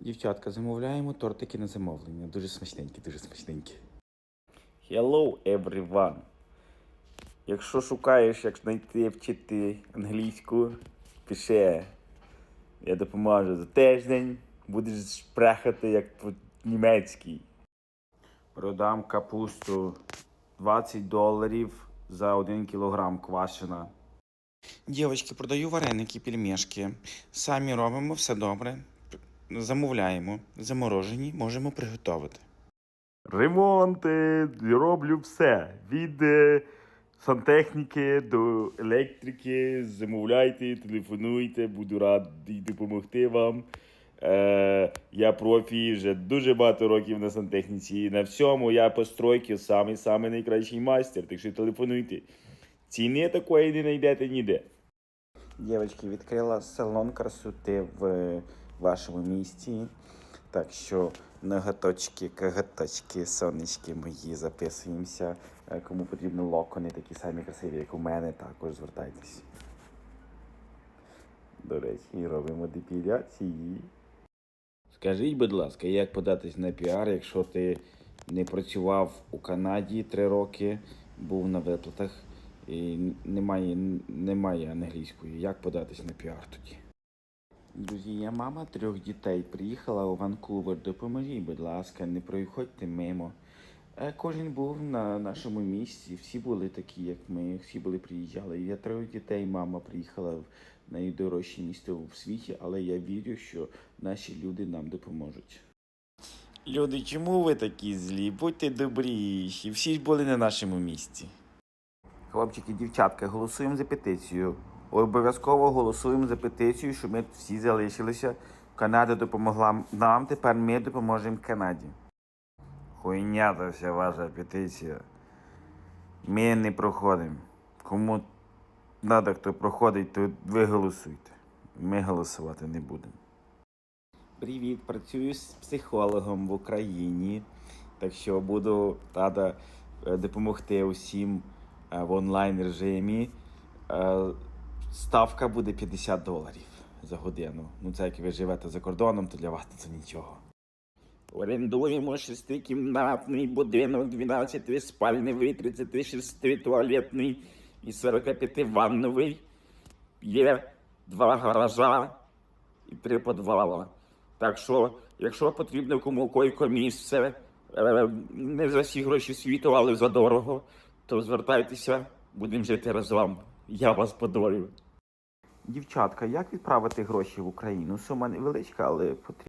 Дівчатка, замовляємо тортики на замовлення. Дуже смачненькі, дуже смачненькі. Hello everyone. Якщо шукаєш, як знайти вчити англійську, пиши. Я допоможу за тиждень. Будеш шпрехати як по-німецьки. Продам капусту 20 доларів за 1 кілограм квашена. Дівчатки, продаю вареники, пельмешки. Самі робимо все добре. Замовляємо. Заморожені, можемо приготувати. Ремонти, роблю все. Від е, сантехніки до електрики. Замовляйте, телефонуйте, буду радий допомогти вам. Е, я профі вже дуже багато років на сантехніці. На всьому я по стройці самий самий найкращий майстер. Так що телефонуйте. Ціни такої не знайдете ніде. Дівчатки, відкрила салон красоти в вашому місті. Так що ноготочки, коготочки, сонечки мої, записуємося. Е, Кому потрібно локони, такі самі красиві, як у мене, також звертайтесь. До речі, робимо депіляції. Скажіть, будь ласка, як податись на піар, якщо ти не працював у Канаді три роки, був на виплатах і немає, немає англійської. Як податись на піар тоді? Друзі, я мама трьох дітей. Приїхала у Ванкувер. Допоможіть, будь ласка, не проходьте мимо. Е, Кожен був на нашому місці, всі були такі, як ми, всі були приїжджали. Я трьох дітей, мама приїхала в найдорожче місто в світі, але я вірю, що наші люди нам допоможуть. Люди, чому ви такі злі? Будьте добріші, всі ж були на нашому місці. Хлопчики, дівчатка, голосуємо за петицію. Обов'язково голосуємо за петицію, щоб ми всі залишилися. Канада допомогла нам, тепер ми допоможемо Канаді. Хуйня та вся ваша петиція. Ми не проходимо. Кому треба, хто проходить, то ви голосуйте. Ми голосувати не будемо. Привіт, працюю з психологом в Україні. Так що буду рада е, допомогти усім е, в онлайн режимі. Ставка буде 50 доларів за годину. Ну, це як ви живете за кордоном, то для вас це нічого. Орендуємо шестикімнатний будинок, 12 спальневий, 36 туалетний і 45 ванновий. Є два гаража і три підвала. Так що, якщо потрібно кому койко-місце, е, не за всі гроші світу, але за дорого, то звертайтеся, будемо жити разом. Я вас подорю. Дівчатка, як відправити гроші в Україну? Сума невеличка, але потрібна.